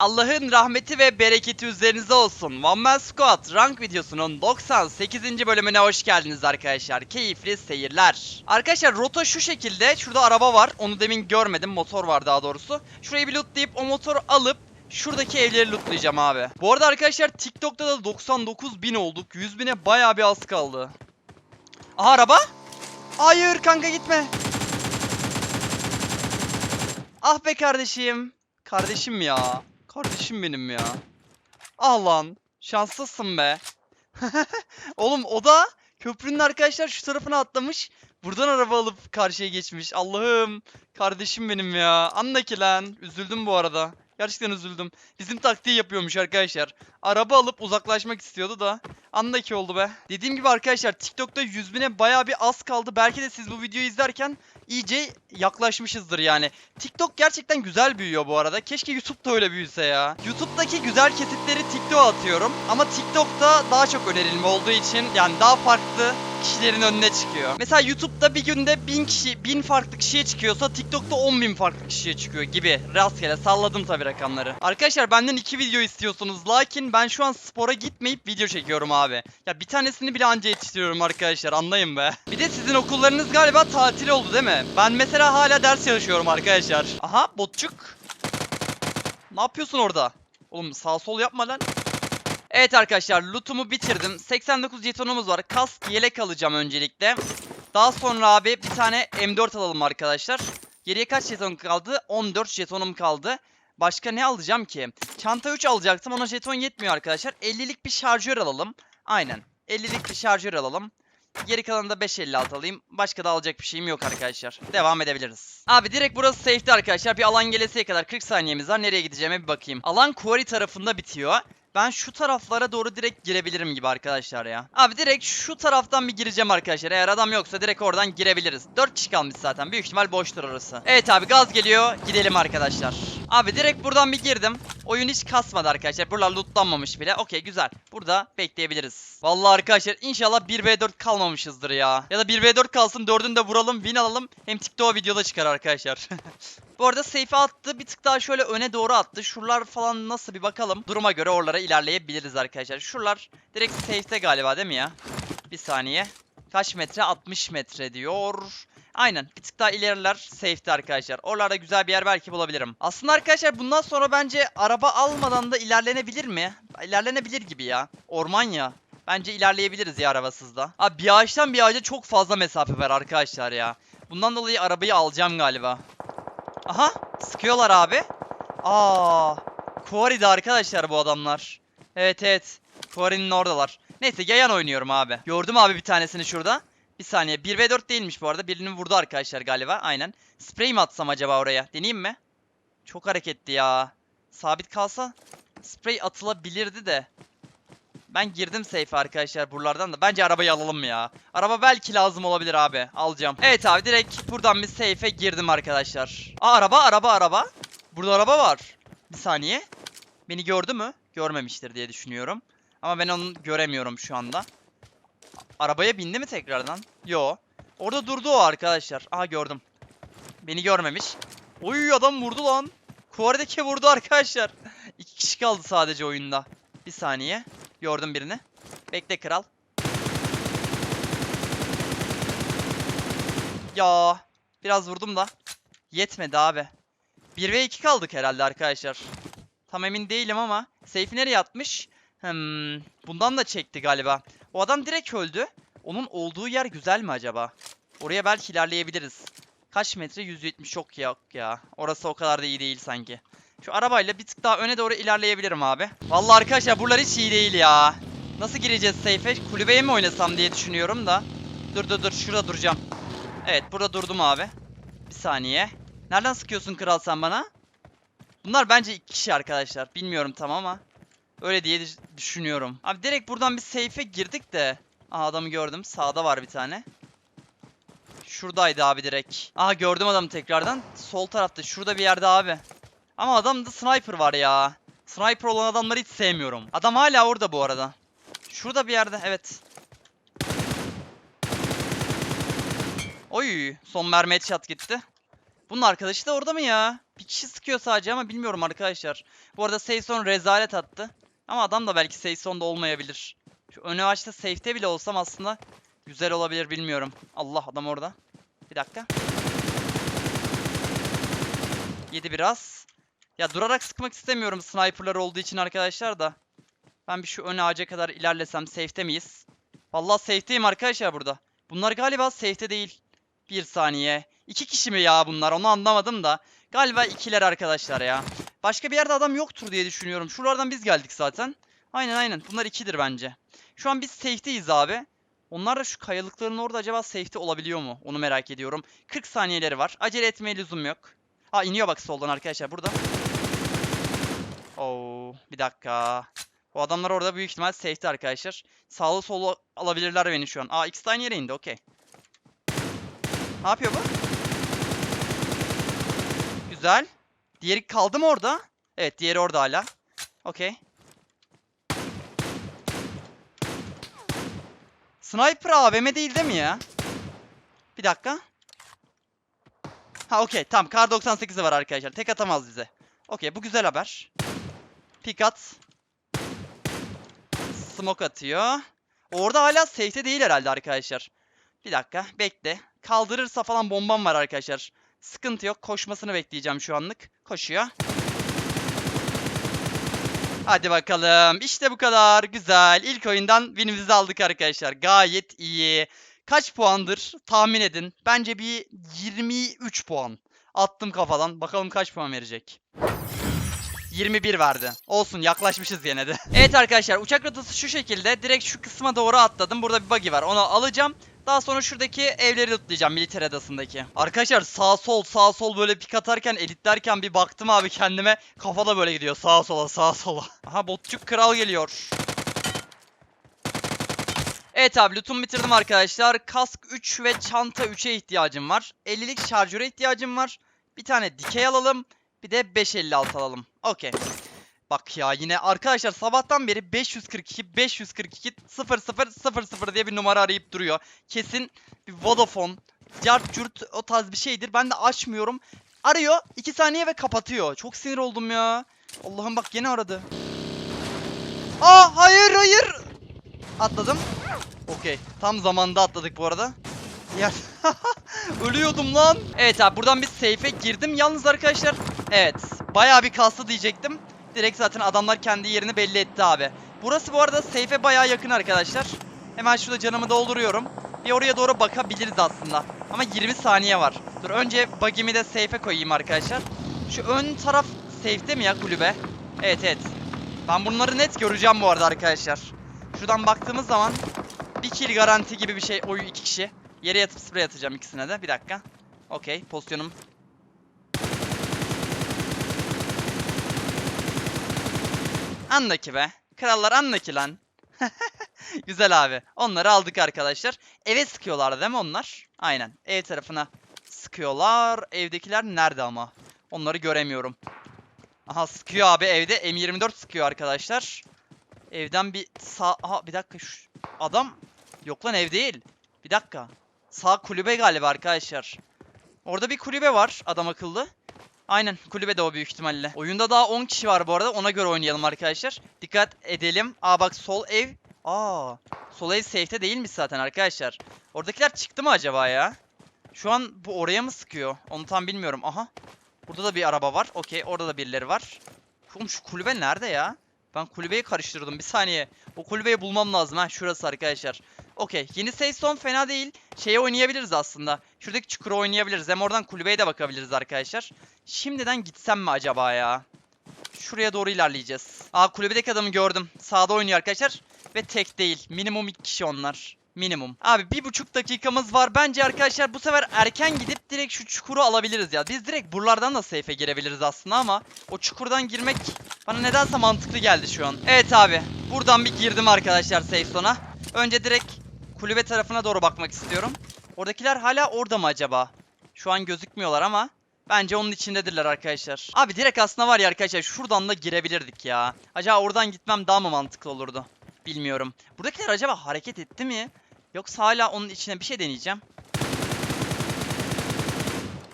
Allah'ın rahmeti ve bereketi üzerinize olsun. One Man Squad rank videosunun 98. bölümüne hoş geldiniz arkadaşlar. Keyifli seyirler. Arkadaşlar rota şu şekilde. Şurada araba var. Onu demin görmedim. Motor var daha doğrusu. Şurayı bir lootlayıp o motoru alıp Şuradaki evleri lootlayacağım abi. Bu arada arkadaşlar TikTok'ta da 99 bin olduk. 100 bine bayağı bir az kaldı. Aha araba. Hayır kanka gitme. Ah be kardeşim. Kardeşim ya. Kardeşim benim ya. Ah lan. Şanslısın be. Oğlum o da köprünün arkadaşlar şu tarafına atlamış. Buradan araba alıp karşıya geçmiş. Allah'ım. Kardeşim benim ya. Andaki lan. Üzüldüm bu arada. Gerçekten üzüldüm. Bizim taktiği yapıyormuş arkadaşlar. Araba alıp uzaklaşmak istiyordu da. Andaki oldu be. Dediğim gibi arkadaşlar TikTok'ta 100 bine baya bir az kaldı. Belki de siz bu videoyu izlerken iyice yaklaşmışızdır yani. TikTok gerçekten güzel büyüyor bu arada. Keşke YouTube da öyle büyüse ya. YouTube'daki güzel kesitleri TikTok'a atıyorum. Ama TikTok'ta daha çok önerilme olduğu için yani daha farklı kişilerin önüne çıkıyor. Mesela YouTube'da bir günde 1000 kişi, 1000 farklı kişiye çıkıyorsa TikTok'ta 10.000 farklı kişiye çıkıyor gibi. Rastgele salladım tabii rakamları. Arkadaşlar benden iki video istiyorsunuz. Lakin ben şu an spora gitmeyip video çekiyorum abi. Ya bir tanesini bile anca yetiştiriyorum arkadaşlar anlayın be. Bir de sizin okullarınız galiba tatil oldu değil mi? Ben mesela hala ders çalışıyorum arkadaşlar. Aha botçuk. Ne yapıyorsun orada? Oğlum sağ sol yapma lan. Evet arkadaşlar lootumu bitirdim. 89 jetonumuz var. Kask yelek alacağım öncelikle. Daha sonra abi bir tane M4 alalım arkadaşlar. Geriye kaç jeton kaldı? 14 jetonum kaldı. Başka ne alacağım ki? Çanta 3 alacaktım. Ona jeton yetmiyor arkadaşlar. 50'lik bir şarjör alalım. Aynen. 50'lik bir şarjör alalım. Geri kalanı da 556 alayım. Başka da alacak bir şeyim yok arkadaşlar. Devam edebiliriz. Abi direkt burası safety arkadaşlar. Bir alan gelesiye kadar 40 saniyemiz var. Nereye gideceğime bir bakayım. Alan quarry tarafında bitiyor. Ben şu taraflara doğru direkt girebilirim gibi arkadaşlar ya. Abi direkt şu taraftan bir gireceğim arkadaşlar. Eğer adam yoksa direkt oradan girebiliriz. 4 kişi kalmış zaten. Büyük ihtimal boştur orası. Evet abi gaz geliyor. Gidelim arkadaşlar. Abi direkt buradan bir girdim. Oyun hiç kasmadı arkadaşlar. Buralar lootlanmamış bile. Okey güzel. Burada bekleyebiliriz. Vallahi arkadaşlar inşallah 1v4 kalmamışızdır ya. Ya da 1v4 kalsın 4'ünü de vuralım win alalım. Hem TikTok'a videoda çıkar arkadaşlar. Bu arada safe'e attı. Bir tık daha şöyle öne doğru attı. Şuralar falan nasıl bir bakalım. Duruma göre oralara ilerleyebiliriz arkadaşlar. Şuralar direkt safe'te galiba değil mi ya? Bir saniye. Kaç metre? 60 metre diyor. Aynen. Bir tık daha ileriler safe'te arkadaşlar. Oralarda güzel bir yer belki bulabilirim. Aslında arkadaşlar bundan sonra bence araba almadan da ilerlenebilir mi? İlerlenebilir gibi ya. Orman ya. Bence ilerleyebiliriz ya arabasız da. Abi bir ağaçtan bir ağaca çok fazla mesafe var arkadaşlar ya. Bundan dolayı arabayı alacağım galiba. Aha sıkıyorlar abi. Aa, Quarry'de arkadaşlar bu adamlar. Evet evet. Quarry'nin oradalar. Neyse yayan oynuyorum abi. Gördüm abi bir tanesini şurada. Bir saniye. 1v4 değilmiş bu arada. Birini vurdu arkadaşlar galiba. Aynen. Sprey mi atsam acaba oraya? Deneyeyim mi? Çok hareketli ya. Sabit kalsa sprey atılabilirdi de. Ben girdim safe arkadaşlar buralardan da. Bence arabayı alalım ya. Araba belki lazım olabilir abi. Alacağım. Evet abi direkt buradan bir safe'e girdim arkadaşlar. Aa araba araba araba. Burada araba var. Bir saniye. Beni gördü mü? Görmemiştir diye düşünüyorum. Ama ben onu göremiyorum şu anda. Arabaya bindi mi tekrardan? Yo. Orada durdu o arkadaşlar. Aha gördüm. Beni görmemiş. Oy adam vurdu lan. Quarry'deki vurdu arkadaşlar. İki kişi kaldı sadece oyunda. Bir saniye. Gördüm birini. Bekle kral. Ya biraz vurdum da. Yetmedi abi. 1 ve 2 kaldık herhalde arkadaşlar. Tam emin değilim ama. Seyfi nereye atmış? Hmm, bundan da çekti galiba. O adam direkt öldü. Onun olduğu yer güzel mi acaba? Oraya belki ilerleyebiliriz. Kaç metre? 170 çok yok ya. Orası o kadar da iyi değil sanki. Şu arabayla bir tık daha öne doğru ilerleyebilirim abi. Vallahi arkadaşlar buralar hiç iyi değil ya. Nasıl gireceğiz safe'e? Kulübeye mi oynasam diye düşünüyorum da. Dur dur dur şurada duracağım. Evet burada durdum abi. Bir saniye. Nereden sıkıyorsun kral sen bana? Bunlar bence iki kişi arkadaşlar. Bilmiyorum tam ama. Öyle diye düş- düşünüyorum. Abi direkt buradan bir safe'e girdik de. Aha adamı gördüm. Sağda var bir tane. Şuradaydı abi direkt. Aha gördüm adamı tekrardan. Sol tarafta. Şurada bir yerde abi. Ama adamda sniper var ya. Sniper olan adamları hiç sevmiyorum. Adam hala orada bu arada. Şurada bir yerde evet. Oy son mermi headshot gitti. Bunun arkadaşı da orada mı ya? Bir kişi sıkıyor sadece ama bilmiyorum arkadaşlar. Bu arada Seyson rezalet attı. Ama adam da belki Seyson'da olmayabilir. Şu ön ağaçta safe'te bile olsam aslında güzel olabilir bilmiyorum. Allah adam orada. Bir dakika. Yedi biraz. Ya durarak sıkmak istemiyorum sniperlar olduğu için arkadaşlar da. Ben bir şu ön ağaca kadar ilerlesem safe'te miyiz? Vallahi safe'teyim arkadaşlar burada. Bunlar galiba safe'te değil. Bir saniye. İki kişi mi ya bunlar onu anlamadım da. Galiba ikiler arkadaşlar ya. Başka bir yerde adam yoktur diye düşünüyorum. Şuralardan biz geldik zaten. Aynen aynen. Bunlar ikidir bence. Şu an biz safe'teyiz abi. Onlar da şu kayalıkların orada acaba safety olabiliyor mu? Onu merak ediyorum. 40 saniyeleri var. Acele etmeye lüzum yok. Aa iniyor bak soldan arkadaşlar burada. Oo, bir dakika. O adamlar orada büyük ihtimal safety arkadaşlar. Sağlı solu alabilirler beni şu an. Aa ikisi aynı yere indi okey. Ne yapıyor bu? Güzel. Diğeri kaldı mı orada? Evet diğeri orada hala. Okey. Sniper AVM değil değil mi ya? Bir dakika. Ha okey tamam kar 98'i var arkadaşlar. Tek atamaz bize. Okey bu güzel haber. Pick at. Smoke atıyor. Orada hala safe'te değil herhalde arkadaşlar. Bir dakika bekle. Kaldırırsa falan bombam var arkadaşlar. Sıkıntı yok. Koşmasını bekleyeceğim şu anlık. Koşuyor. Hadi bakalım. İşte bu kadar. Güzel. İlk oyundan winimizi aldık arkadaşlar. Gayet iyi. Kaç puandır? Tahmin edin. Bence bir 23 puan. Attım kafadan. Bakalım kaç puan verecek. 21 verdi. Olsun yaklaşmışız yine de. evet arkadaşlar uçak rotası şu şekilde. Direkt şu kısma doğru atladım. Burada bir buggy var. Onu alacağım. Daha sonra şuradaki evleri lootlayacağım militer adasındaki. Arkadaşlar sağ sol sağ sol böyle pik atarken editlerken bir baktım abi kendime. Kafada böyle gidiyor sağa sola sağa sola. Aha botçuk kral geliyor. Evet abi lootumu bitirdim arkadaşlar. Kask 3 ve çanta 3'e ihtiyacım var. 50'lik şarjöre ihtiyacım var. Bir tane dikey alalım. Bir de 556 alalım. Okey. Bak ya yine arkadaşlar sabahtan beri 542 542 0000 diye bir numara arayıp duruyor. Kesin bir Vodafone, cart curt o tarz bir şeydir. Ben de açmıyorum. Arıyor 2 saniye ve kapatıyor. Çok sinir oldum ya. Allah'ım bak yine aradı. Aa hayır hayır. Atladım. Okey. Tam zamanda atladık bu arada. Ya ölüyordum lan. Evet abi buradan bir safe'e girdim. Yalnız arkadaşlar evet bayağı bir kaslı diyecektim. Direkt zaten adamlar kendi yerini belli etti abi. Burası bu arada safe'e bayağı yakın arkadaşlar. Hemen şurada canımı dolduruyorum. Bir oraya doğru bakabiliriz aslında. Ama 20 saniye var. Dur önce buggy'mi de safe'e koyayım arkadaşlar. Şu ön taraf safe'te mi ya kulübe? Evet evet. Ben bunları net göreceğim bu arada arkadaşlar. Şuradan baktığımız zaman bir kill garanti gibi bir şey. Oy iki kişi. Yere yatıp sprey atacağım ikisine de. Bir dakika. Okey pozisyonum. Andaki be. Krallar andaki lan. Güzel abi. Onları aldık arkadaşlar. Eve sıkıyorlar değil mi onlar? Aynen. Ev tarafına sıkıyorlar. Evdekiler nerede ama? Onları göremiyorum. Aha sıkıyor abi evde. M24 sıkıyor arkadaşlar. Evden bir sağ... Aha bir dakika şu adam... Yok lan ev değil. Bir dakika. Sağ kulübe galiba arkadaşlar. Orada bir kulübe var adam akıllı. Aynen kulübe de o büyük ihtimalle. Oyunda daha 10 kişi var bu arada ona göre oynayalım arkadaşlar. Dikkat edelim. Aa bak sol ev. Aa sol ev safe'te değilmiş zaten arkadaşlar. Oradakiler çıktı mı acaba ya? Şu an bu oraya mı sıkıyor? Onu tam bilmiyorum. Aha. Burada da bir araba var. Okey orada da birileri var. Oğlum şu kulübe nerede ya? Ben kulübeyi karıştırdım. Bir saniye. O kulübeyi bulmam lazım. Ha şurası arkadaşlar. Okey. Yeni zone fena değil. Şeye oynayabiliriz aslında. Şuradaki çukura oynayabiliriz. Hem oradan kulübeye de bakabiliriz arkadaşlar. Şimdiden gitsem mi acaba ya? Şuraya doğru ilerleyeceğiz. Aa kulübedeki adamı gördüm. Sağda oynuyor arkadaşlar. Ve tek değil. Minimum iki kişi onlar. Minimum. Abi bir buçuk dakikamız var. Bence arkadaşlar bu sefer erken gidip direkt şu çukuru alabiliriz ya. Biz direkt buralardan da safe'e girebiliriz aslında ama o çukurdan girmek bana nedense mantıklı geldi şu an. Evet abi. Buradan bir girdim arkadaşlar safe zone'a. Önce direkt kulübe tarafına doğru bakmak istiyorum. Oradakiler hala orada mı acaba? Şu an gözükmüyorlar ama bence onun içindedirler arkadaşlar. Abi direkt aslında var ya arkadaşlar şuradan da girebilirdik ya. Acaba oradan gitmem daha mı mantıklı olurdu? Bilmiyorum. Buradakiler acaba hareket etti mi? Yoksa hala onun içine bir şey deneyeceğim.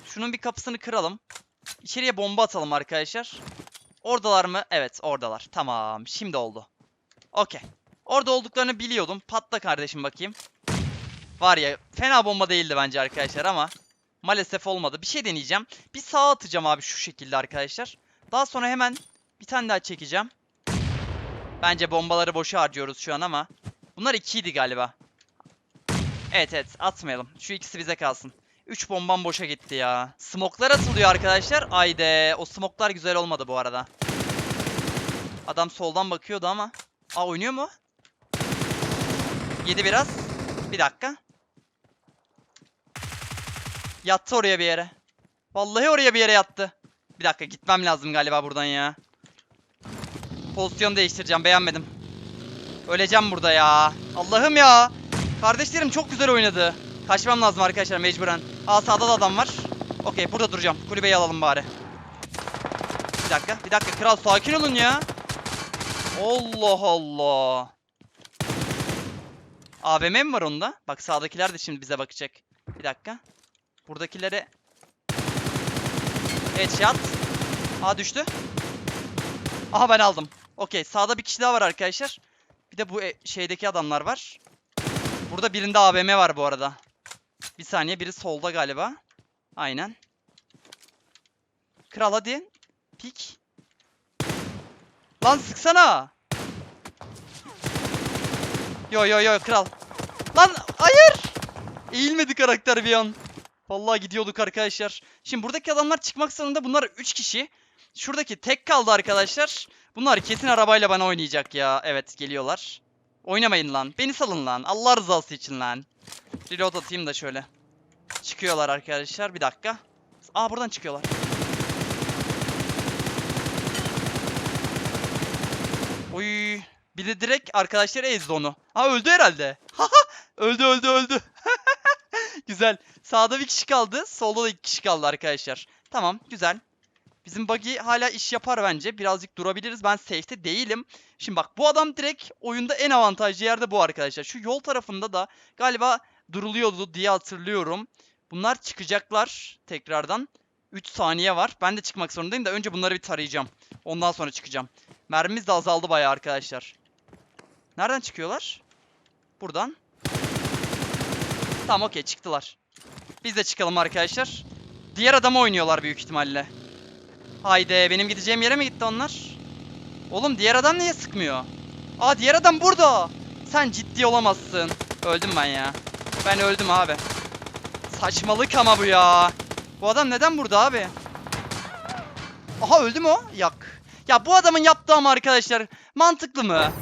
Şunun bir kapısını kıralım. İçeriye bomba atalım arkadaşlar. Oradalar mı? Evet oradalar. Tamam şimdi oldu. Okey. Orada olduklarını biliyordum. Patla kardeşim bakayım. Var ya fena bomba değildi bence arkadaşlar ama maalesef olmadı. Bir şey deneyeceğim. Bir sağa atacağım abi şu şekilde arkadaşlar. Daha sonra hemen bir tane daha çekeceğim. Bence bombaları boşa harcıyoruz şu an ama. Bunlar ikiydi galiba. Evet evet atmayalım. Şu ikisi bize kalsın. 3 bombam boşa gitti ya. Smoklar atılıyor arkadaşlar. Ayde o smoklar güzel olmadı bu arada. Adam soldan bakıyordu ama. Aa oynuyor mu? Yedi biraz. Bir dakika. Yattı oraya bir yere. Vallahi oraya bir yere yattı. Bir dakika gitmem lazım galiba buradan ya. Pozisyon değiştireceğim beğenmedim. Öleceğim burada ya. Allah'ım ya. Kardeşlerim çok güzel oynadı. Kaçmam lazım arkadaşlar mecburen. Aa sağda da adam var. Okey burada duracağım. Kulübeyi alalım bari. Bir dakika bir dakika kral sakin olun ya. Allah Allah. AVM mi var onda? Bak sağdakiler de şimdi bize bakacak. Bir dakika. Buradakilere... Headshot. Aa düştü. Aha ben aldım. Okey sağda bir kişi daha var arkadaşlar. Bir de bu e- şeydeki adamlar var. Burada birinde AVM var bu arada. Bir saniye biri solda galiba. Aynen. Kral hadi. Pik. Lan sıksana. Yo yo yo kral. Lan hayır. Eğilmedi karakter bir an. Vallahi gidiyorduk arkadaşlar. Şimdi buradaki adamlar çıkmak zorunda. Bunlar 3 kişi. Şuradaki tek kaldı arkadaşlar. Bunlar kesin arabayla bana oynayacak ya. Evet geliyorlar. Oynamayın lan. Beni salın lan. Allah rızası için lan. Reload atayım da şöyle. Çıkıyorlar arkadaşlar. Bir dakika. Aa buradan çıkıyorlar. Oy. Bir de direkt arkadaşlar ezdi onu. Ha öldü herhalde. Öldü öldü öldü. güzel. Sağda bir kişi kaldı. Solda da iki kişi kaldı arkadaşlar. Tamam güzel. Bizim buggy hala iş yapar bence. Birazcık durabiliriz. Ben safe'te değilim. Şimdi bak bu adam direkt oyunda en avantajlı yerde bu arkadaşlar. Şu yol tarafında da galiba duruluyordu diye hatırlıyorum. Bunlar çıkacaklar tekrardan. 3 saniye var. Ben de çıkmak zorundayım da önce bunları bir tarayacağım. Ondan sonra çıkacağım. Mermimiz de azaldı bayağı arkadaşlar. Nereden çıkıyorlar? Buradan. Tamam okey çıktılar. Biz de çıkalım arkadaşlar. Diğer adamı oynuyorlar büyük ihtimalle. Haydi benim gideceğim yere mi gitti onlar? Oğlum diğer adam niye sıkmıyor? Aa diğer adam burada. Sen ciddi olamazsın. Öldüm ben ya. Ben öldüm abi. Saçmalık ama bu ya. Bu adam neden burada abi? Aha öldü mü o? Yak. Ya bu adamın yaptığı ama arkadaşlar mantıklı mı?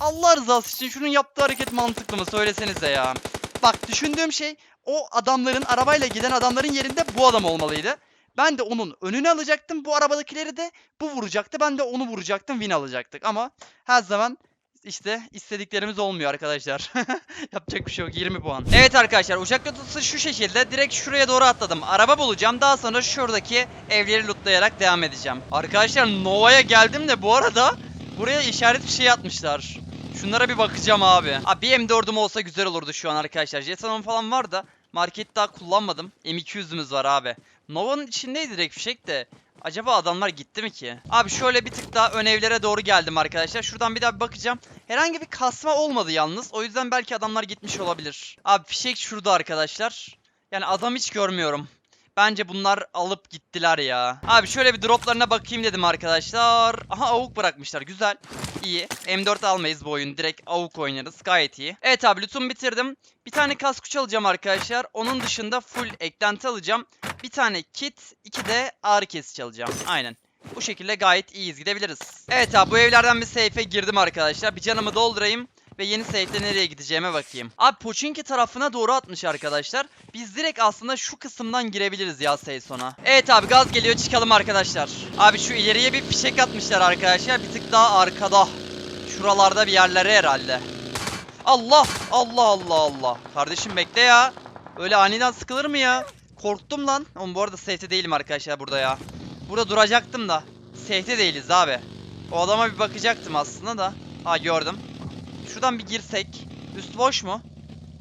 Allah rızası için şunun yaptığı hareket mantıklı mı? Söylesenize ya. Bak düşündüğüm şey o adamların arabayla giden adamların yerinde bu adam olmalıydı. Ben de onun önüne alacaktım. Bu arabadakileri de bu vuracaktı. Ben de onu vuracaktım. Win alacaktık. Ama her zaman işte istediklerimiz olmuyor arkadaşlar. Yapacak bir şey yok. 20 puan. Evet arkadaşlar uçak rotası şu şekilde. Direkt şuraya doğru atladım. Araba bulacağım. Daha sonra şuradaki evleri lootlayarak devam edeceğim. Arkadaşlar Nova'ya geldim de bu arada buraya işaret bir şey atmışlar. Şunlara bir bakacağım abi. Abi bir M4'üm olsa güzel olurdu şu an arkadaşlar. Jetonum falan var da market daha kullanmadım. M200'ümüz var abi. Nova'nın içindeydi direkt fişek de. Acaba adamlar gitti mi ki? Abi şöyle bir tık daha ön evlere doğru geldim arkadaşlar. Şuradan bir daha bir bakacağım. Herhangi bir kasma olmadı yalnız. O yüzden belki adamlar gitmiş olabilir. Abi fişek şurada arkadaşlar. Yani adam hiç görmüyorum. Bence bunlar alıp gittiler ya. Abi şöyle bir droplarına bakayım dedim arkadaşlar. Aha avuk bırakmışlar. Güzel. İyi. M4 almayız bu oyun. Direkt avuk oynarız. Gayet iyi. Evet abi lootumu bitirdim. Bir tane kask uç alacağım arkadaşlar. Onun dışında full eklenti alacağım. Bir tane kit, iki de ağrı kesici alacağım. Aynen. Bu şekilde gayet iyiyiz gidebiliriz. Evet abi bu evlerden bir safe'e girdim arkadaşlar. Bir canımı doldurayım ve yeni safe'de nereye gideceğime bakayım. Abi Pochinki tarafına doğru atmış arkadaşlar. Biz direkt aslında şu kısımdan girebiliriz ya sona. Evet abi gaz geliyor çıkalım arkadaşlar. Abi şu ileriye bir fişek atmışlar arkadaşlar. Bir tık daha arkada. Şuralarda bir yerlere herhalde. Allah Allah Allah Allah. Kardeşim bekle ya. Öyle aniden sıkılır mı ya? Korktum lan. Oğlum bu arada safe'te değilim arkadaşlar burada ya. Burada duracaktım da. Safe'te değiliz abi. O adama bir bakacaktım aslında da. Ha gördüm. Şuradan bir girsek. Üst boş mu?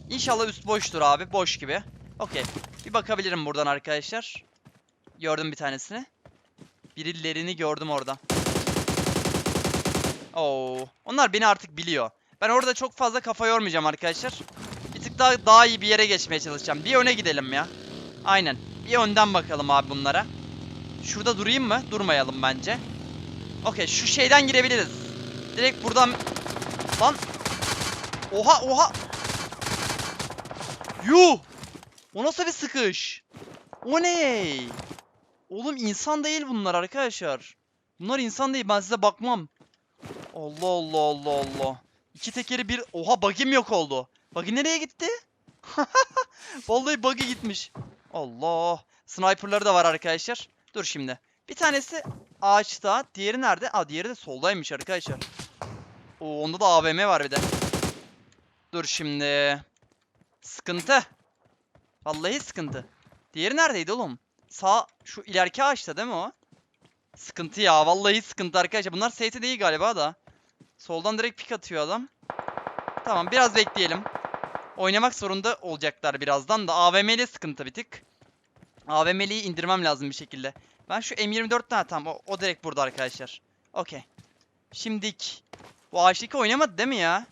İnşallah üst boştur abi. Boş gibi. Okey. Bir bakabilirim buradan arkadaşlar. Gördüm bir tanesini. Birilerini gördüm orada. Oo. Onlar beni artık biliyor. Ben orada çok fazla kafa yormayacağım arkadaşlar. Bir tık daha daha iyi bir yere geçmeye çalışacağım. Bir öne gidelim ya. Aynen. Bir önden bakalım abi bunlara. Şurada durayım mı? Durmayalım bence. Okey şu şeyden girebiliriz. Direkt buradan... Lan! Oha oha! Yuh! O nasıl bir sıkış? O ne? Oğlum insan değil bunlar arkadaşlar. Bunlar insan değil ben size bakmam. Allah Allah Allah Allah. İki tekeri bir... Oha bug'im yok oldu. Bug'i nereye gitti? Vallahi bug'i gitmiş. Allah. Sniper'ları da var arkadaşlar. Dur şimdi. Bir tanesi ağaçta. Diğeri nerede? Aa diğeri de soldaymış arkadaşlar. Oo, onda da AVM var bir de. Dur şimdi. Sıkıntı. Vallahi sıkıntı. Diğeri neredeydi oğlum? Sağ şu ileriki ağaçta değil mi o? Sıkıntı ya. Vallahi sıkıntı arkadaşlar. Bunlar ST değil galiba da. Soldan direkt pik atıyor adam. Tamam biraz bekleyelim. Oynamak zorunda olacaklar birazdan da. AVM'li sıkıntı bir tık. AVM'liyi indirmem lazım bir şekilde. Ben şu M24 tane tamam o, o direkt burada arkadaşlar. Okey. Şimdik. Bu ağaçtaki oynamadı değil mi ya?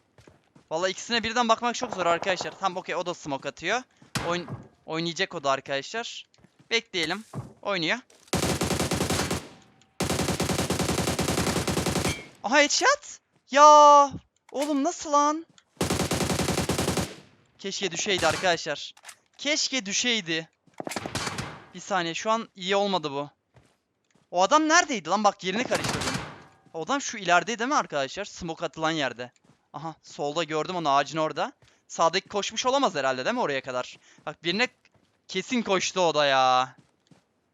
Vallahi ikisine birden bakmak çok zor arkadaşlar. Tamam okey o da smoke atıyor. Oyun oynayacak o da arkadaşlar. Bekleyelim. Oynuyor. Aha headshot. Ya oğlum nasıl lan? Keşke düşeydi arkadaşlar. Keşke düşeydi. Bir saniye şu an iyi olmadı bu. O adam neredeydi lan? Bak yerini karıştırdım. O adam şu ileride değil mi arkadaşlar? Smoke atılan yerde. Aha solda gördüm onu ağacın orada. Sağdaki koşmuş olamaz herhalde değil mi oraya kadar? Bak birine kesin koştu o da ya.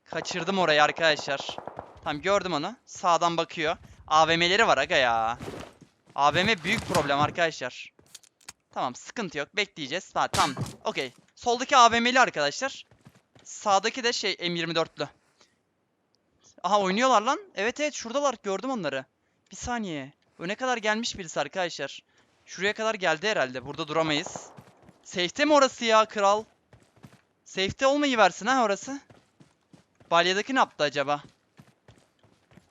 Kaçırdım orayı arkadaşlar. Tamam gördüm onu. Sağdan bakıyor. AVM'leri var aga ya. AVM büyük problem arkadaşlar. Tamam sıkıntı yok. Bekleyeceğiz. Ha, tamam. Okey. Soldaki AVM'li arkadaşlar. Sağdaki de şey M24'lü. Aha oynuyorlar lan. Evet evet şuradalar. Gördüm onları. Bir saniye. Öne kadar gelmiş birisi arkadaşlar. Şuraya kadar geldi herhalde. Burada duramayız. Safe'te mi orası ya kral? Safe'te olmayı versin ha orası. Balya'daki ne yaptı acaba?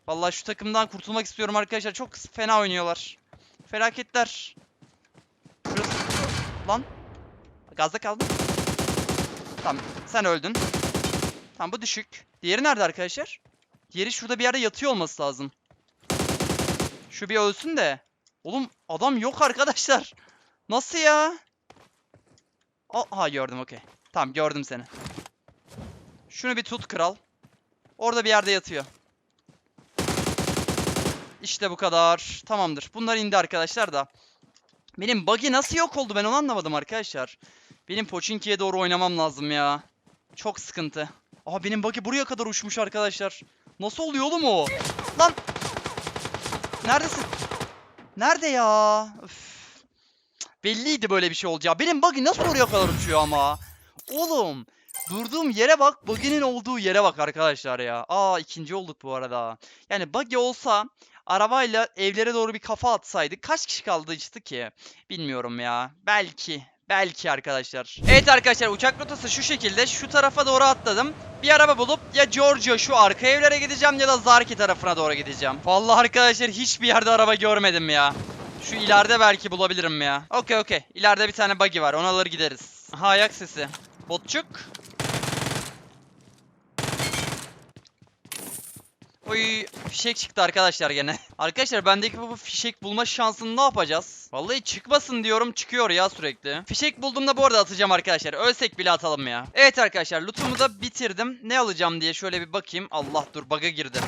Vallahi şu takımdan kurtulmak istiyorum arkadaşlar. Çok fena oynuyorlar. Felaketler. Şurası... Lan. Gazda kaldım. Tamam. Sen öldün. Tamam bu düşük. Diğeri nerede arkadaşlar? Diğeri şurada bir yerde yatıyor olması lazım. Şu bir ölsün de. Oğlum adam yok arkadaşlar. Nasıl ya? Aha gördüm okey. Tamam gördüm seni. Şunu bir tut kral. Orada bir yerde yatıyor. İşte bu kadar. Tamamdır. Bunlar indi arkadaşlar da. Benim buggy nasıl yok oldu ben onu anlamadım arkadaşlar. Benim Pochinki'ye doğru oynamam lazım ya. Çok sıkıntı. Aha benim buggy buraya kadar uçmuş arkadaşlar. Nasıl oluyor oğlum o? Lan! Neredesin? Nerede ya? Üf. Belliydi böyle bir şey olacağı. Benim buggy nasıl oraya kadar uçuyor ama? Oğlum durduğum yere bak, buggy'nin olduğu yere bak arkadaşlar ya. Aa ikinci olduk bu arada. Yani buggy olsa arabayla evlere doğru bir kafa atsaydık kaç kişi kaldı işte ki? Bilmiyorum ya. Belki. Belki arkadaşlar. Evet arkadaşlar uçak rotası şu şekilde. Şu tarafa doğru atladım. Bir araba bulup ya Georgia şu arka evlere gideceğim ya da Zarki tarafına doğru gideceğim. Vallahi arkadaşlar hiçbir yerde araba görmedim ya. Şu ileride belki bulabilirim ya. Okey okey. İleride bir tane buggy var. Onu alır gideriz. Aha ayak sesi. Botçuk. Oy fişek çıktı arkadaşlar gene. Arkadaşlar bendeki bu fişek bulma şansını ne yapacağız? Vallahi çıkmasın diyorum çıkıyor ya sürekli. Fişek bulduğumda bu arada atacağım arkadaşlar. Ölsek bile atalım ya. Evet arkadaşlar lootumu da bitirdim. Ne alacağım diye şöyle bir bakayım. Allah dur bug'a girdi.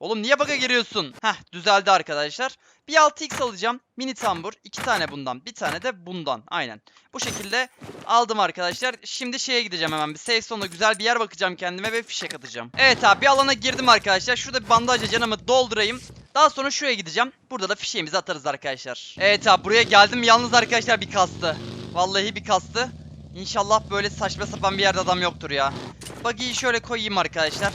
Oğlum niye bug'a giriyorsun? Heh düzeldi arkadaşlar. Bir 6x alacağım. Mini tambur. iki tane bundan. Bir tane de bundan. Aynen. Bu şekilde aldım arkadaşlar. Şimdi şeye gideceğim hemen. Bir safe zone'da güzel bir yer bakacağım kendime ve fişek atacağım. Evet abi bir alana girdim arkadaşlar. Şurada bir bandajla canımı doldurayım. Daha sonra şuraya gideceğim. Burada da fişeğimizi atarız arkadaşlar. Evet abi buraya geldim. Yalnız arkadaşlar bir kastı. Vallahi bir kastı. İnşallah böyle saçma sapan bir yerde adam yoktur ya. Buggy'yi şöyle koyayım arkadaşlar.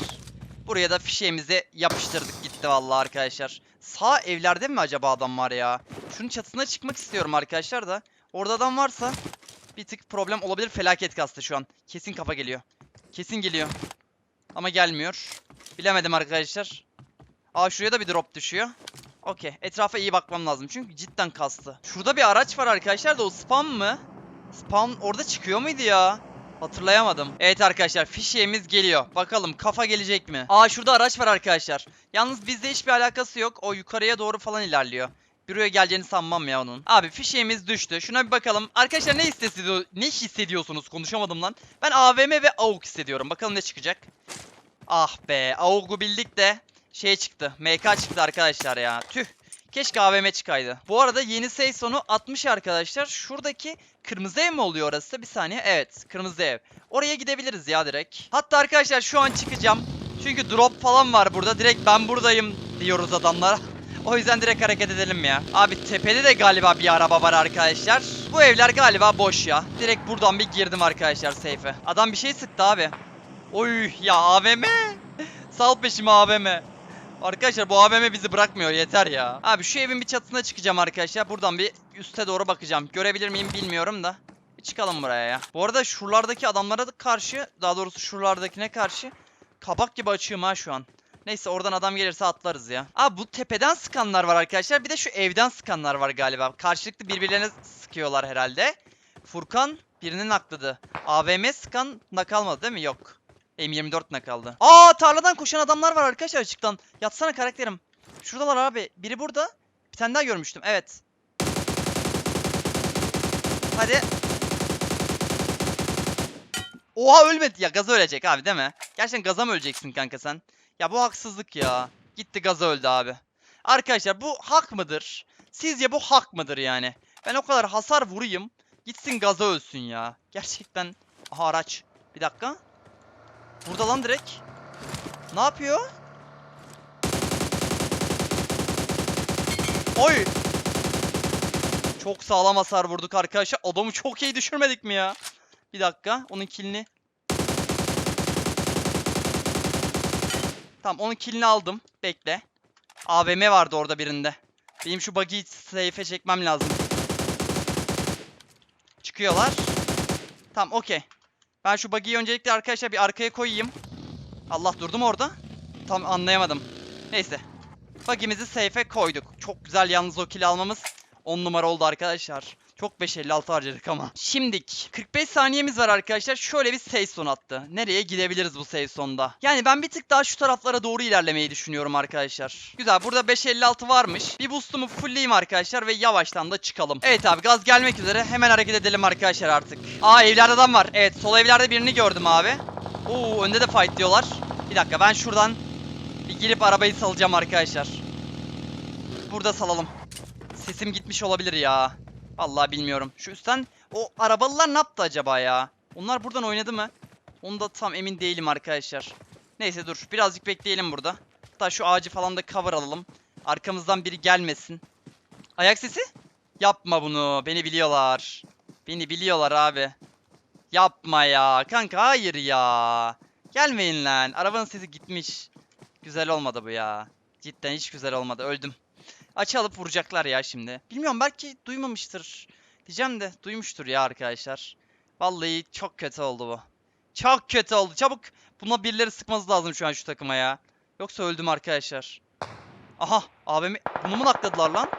Buraya da fişeğimizi yapıştırdık gitti vallahi arkadaşlar. Sağ evlerde mi acaba adam var ya? Şunun çatısına çıkmak istiyorum arkadaşlar da. Orada adam varsa bir tık problem olabilir. Felaket kastı şu an. Kesin kafa geliyor. Kesin geliyor. Ama gelmiyor. Bilemedim arkadaşlar. Aa şuraya da bir drop düşüyor. Okey. Etrafa iyi bakmam lazım. Çünkü cidden kastı. Şurada bir araç var arkadaşlar da o spam mı? Spam orada çıkıyor muydu ya? Hatırlayamadım. Evet arkadaşlar fişeğimiz geliyor. Bakalım kafa gelecek mi? Aa şurada araç var arkadaşlar. Yalnız bizde hiçbir alakası yok. O yukarıya doğru falan ilerliyor. Büroya geleceğini sanmam ya onun. Abi fişeğimiz düştü. Şuna bir bakalım. Arkadaşlar ne hissediyor ne hissediyorsunuz? Konuşamadım lan. Ben AVM ve AUK hissediyorum. Bakalım ne çıkacak. Ah be. AUK'u bildik de şey çıktı. MK çıktı arkadaşlar ya. Tüh. Keşke AVM çıkaydı. Bu arada yeni sonu 60 arkadaşlar. Şuradaki kırmızı ev mi oluyor orası? Bir saniye. Evet. Kırmızı ev. Oraya gidebiliriz ya direkt. Hatta arkadaşlar şu an çıkacağım. Çünkü drop falan var burada. Direkt ben buradayım diyoruz adamlara. O yüzden direkt hareket edelim ya. Abi tepede de galiba bir araba var arkadaşlar. Bu evler galiba boş ya. Direkt buradan bir girdim arkadaşlar seyfe. Adam bir şey sıktı abi. Oy ya AVM. Sal peşime AVM. Arkadaşlar bu AVM bizi bırakmıyor yeter ya. Abi şu evin bir çatısına çıkacağım arkadaşlar. Buradan bir üste doğru bakacağım. Görebilir miyim bilmiyorum da. Bir çıkalım buraya ya. Bu arada şuralardaki adamlara da karşı daha doğrusu şuralardakine karşı kabak gibi açıyorum ha şu an. Neyse oradan adam gelirse atlarız ya. Aa bu tepeden sıkanlar var arkadaşlar. Bir de şu evden sıkanlar var galiba. Karşılıklı birbirlerine sıkıyorlar herhalde. Furkan birinin akladı. AVM sıkan nakalmadı değil mi? Yok. M24 nakaldı. Aa tarladan koşan adamlar var arkadaşlar açıktan. Yatsana karakterim. Şuradalar abi. Biri burada. Bir tane daha görmüştüm. Evet. Hadi. Oha ölmedi ya. Gaza ölecek abi değil mi? Gerçekten gaza mı öleceksin kanka sen? Ya bu haksızlık ya. Gitti gaza öldü abi. Arkadaşlar bu hak mıdır? Sizce bu hak mıdır yani? Ben o kadar hasar vurayım. Gitsin gaza ölsün ya. Gerçekten. Aha araç. Bir dakika. Burada lan direkt. Ne yapıyor? Oy. Çok sağlam hasar vurduk arkadaşlar. Adamı çok iyi düşürmedik mi ya? Bir dakika. Onun kilini. Tamam onun kilini aldım. Bekle. AVM vardı orada birinde. Benim şu buggy'i safe'e çekmem lazım. Çıkıyorlar. Tamam okey. Ben şu buggy'yi öncelikle arkadaşlar bir arkaya koyayım. Allah durdum orada. Tam anlayamadım. Neyse. Buggy'mizi safe'e koyduk. Çok güzel yalnız o kill almamız 10 numara oldu arkadaşlar. Çok 5.56 harcadık ama. Şimdik 45 saniyemiz var arkadaşlar. Şöyle bir save son attı. Nereye gidebiliriz bu save sonda? Yani ben bir tık daha şu taraflara doğru ilerlemeyi düşünüyorum arkadaşlar. Güzel burada 5.56 varmış. Bir boost'umu fullleyeyim arkadaşlar ve yavaştan da çıkalım. Evet abi gaz gelmek üzere. Hemen hareket edelim arkadaşlar artık. Aa evlerde adam var. Evet sol evlerde birini gördüm abi. Oo önde de fight diyorlar. Bir dakika ben şuradan bir girip arabayı salacağım arkadaşlar. Burada salalım. Sesim gitmiş olabilir ya. Vallahi bilmiyorum. Şu üstten o arabalılar ne yaptı acaba ya? Onlar buradan oynadı mı? Onu da tam emin değilim arkadaşlar. Neyse dur birazcık bekleyelim burada. Hatta şu ağacı falan da cover alalım. Arkamızdan biri gelmesin. Ayak sesi? Yapma bunu. Beni biliyorlar. Beni biliyorlar abi. Yapma ya. Kanka hayır ya. Gelmeyin lan. Arabanın sesi gitmiş. Güzel olmadı bu ya. Cidden hiç güzel olmadı. Öldüm. Açı alıp vuracaklar ya şimdi. Bilmiyorum belki duymamıştır. Diyeceğim de duymuştur ya arkadaşlar. Vallahi çok kötü oldu bu. Çok kötü oldu. Çabuk buna birileri sıkması lazım şu an şu takıma ya. Yoksa öldüm arkadaşlar. Aha abimi bunu mu nakladılar lan?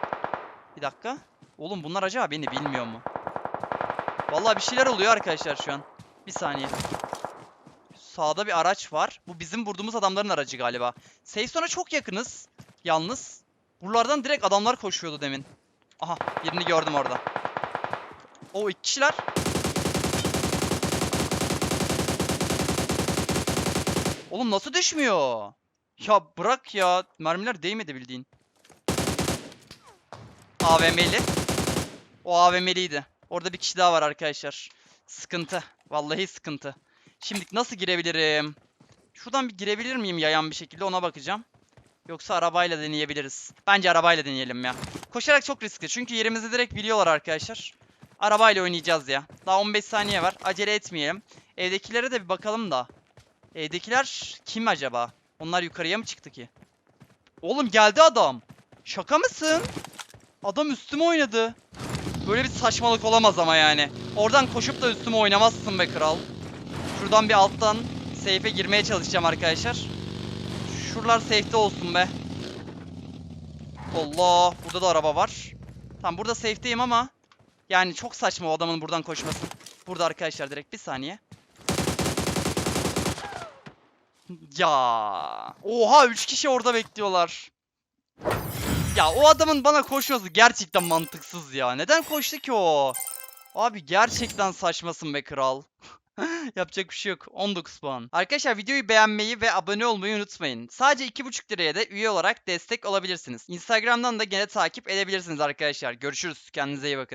Bir dakika. Oğlum bunlar acaba beni bilmiyor mu? Vallahi bir şeyler oluyor arkadaşlar şu an. Bir saniye. Sağda bir araç var. Bu bizim vurduğumuz adamların aracı galiba. Safezone'a çok yakınız. Yalnız. Buralardan direkt adamlar koşuyordu demin. Aha birini gördüm orada. O iki kişiler. Oğlum nasıl düşmüyor? Ya bırak ya. Mermiler değmedi bildiğin. AVM'li. O AVM'liydi. Orada bir kişi daha var arkadaşlar. Sıkıntı. Vallahi sıkıntı. Şimdi nasıl girebilirim? Şuradan bir girebilir miyim yayan bir şekilde ona bakacağım. Yoksa arabayla deneyebiliriz. Bence arabayla deneyelim ya. Koşarak çok riskli. Çünkü yerimizi direkt biliyorlar arkadaşlar. Arabayla oynayacağız ya. Daha 15 saniye var. Acele etmeyelim. Evdekilere de bir bakalım da. Evdekiler kim acaba? Onlar yukarıya mı çıktı ki? Oğlum geldi adam. Şaka mısın? Adam üstüme oynadı. Böyle bir saçmalık olamaz ama yani. Oradan koşup da üstüme oynamazsın be kral. Şuradan bir alttan Safe'e girmeye çalışacağım arkadaşlar. Şuralar safe'de olsun be. Allah. Burada da araba var. Tamam burada safe'deyim ama yani çok saçma o adamın buradan koşması. Burada arkadaşlar direkt bir saniye. Ya. Oha 3 kişi orada bekliyorlar. Ya o adamın bana koşması gerçekten mantıksız ya. Neden koştu ki o? Abi gerçekten saçmasın be kral. Yapacak bir şey yok. 19 puan. Arkadaşlar videoyu beğenmeyi ve abone olmayı unutmayın. Sadece 2,5 liraya da üye olarak destek olabilirsiniz. Instagram'dan da gene takip edebilirsiniz arkadaşlar. Görüşürüz. Kendinize iyi bakın.